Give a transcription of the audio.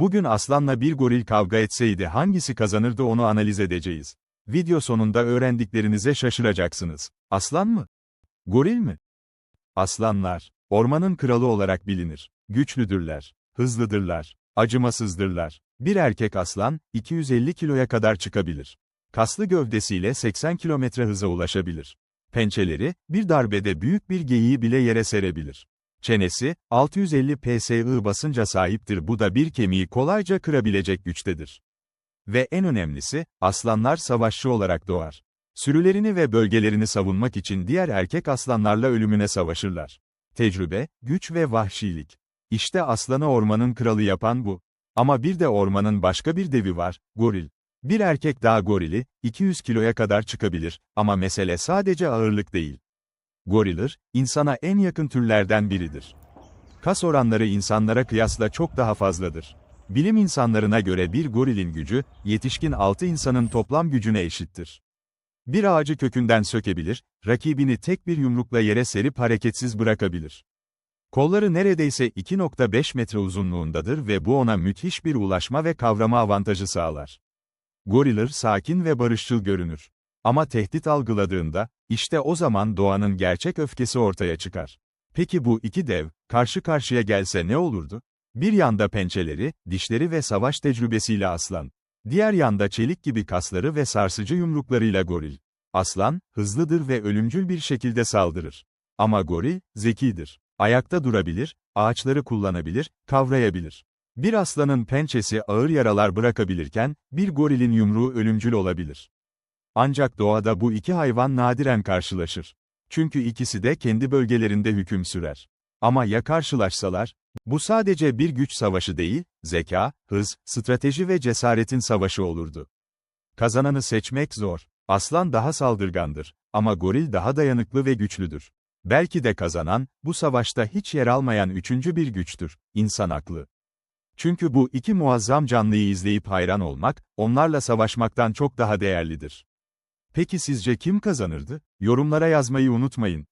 Bugün aslanla bir goril kavga etseydi hangisi kazanırdı onu analiz edeceğiz. Video sonunda öğrendiklerinize şaşıracaksınız. Aslan mı? Goril mi? Aslanlar, ormanın kralı olarak bilinir. Güçlüdürler, hızlıdırlar, acımasızdırlar. Bir erkek aslan, 250 kiloya kadar çıkabilir. Kaslı gövdesiyle 80 kilometre hıza ulaşabilir. Pençeleri, bir darbede büyük bir geyiği bile yere serebilir. Çenesi, 650 psi basınca sahiptir bu da bir kemiği kolayca kırabilecek güçtedir. Ve en önemlisi, aslanlar savaşçı olarak doğar. Sürülerini ve bölgelerini savunmak için diğer erkek aslanlarla ölümüne savaşırlar. Tecrübe, güç ve vahşilik. İşte aslanı ormanın kralı yapan bu. Ama bir de ormanın başka bir devi var, goril. Bir erkek dağ gorili, 200 kiloya kadar çıkabilir, ama mesele sadece ağırlık değil. Goriller, insana en yakın türlerden biridir. Kas oranları insanlara kıyasla çok daha fazladır. Bilim insanlarına göre bir gorilin gücü, yetişkin 6 insanın toplam gücüne eşittir. Bir ağacı kökünden sökebilir, rakibini tek bir yumrukla yere serip hareketsiz bırakabilir. Kolları neredeyse 2.5 metre uzunluğundadır ve bu ona müthiş bir ulaşma ve kavrama avantajı sağlar. Goriller sakin ve barışçıl görünür. Ama tehdit algıladığında, işte o zaman doğanın gerçek öfkesi ortaya çıkar. Peki bu iki dev, karşı karşıya gelse ne olurdu? Bir yanda pençeleri, dişleri ve savaş tecrübesiyle aslan. Diğer yanda çelik gibi kasları ve sarsıcı yumruklarıyla goril. Aslan, hızlıdır ve ölümcül bir şekilde saldırır. Ama goril, zekidir. Ayakta durabilir, ağaçları kullanabilir, kavrayabilir. Bir aslanın pençesi ağır yaralar bırakabilirken, bir gorilin yumruğu ölümcül olabilir. Ancak doğada bu iki hayvan nadiren karşılaşır. Çünkü ikisi de kendi bölgelerinde hüküm sürer. Ama ya karşılaşsalar? Bu sadece bir güç savaşı değil, zeka, hız, strateji ve cesaretin savaşı olurdu. Kazananı seçmek zor. Aslan daha saldırgandır ama goril daha dayanıklı ve güçlüdür. Belki de kazanan, bu savaşta hiç yer almayan üçüncü bir güçtür, insan aklı. Çünkü bu iki muazzam canlıyı izleyip hayran olmak, onlarla savaşmaktan çok daha değerlidir. Peki sizce kim kazanırdı? Yorumlara yazmayı unutmayın.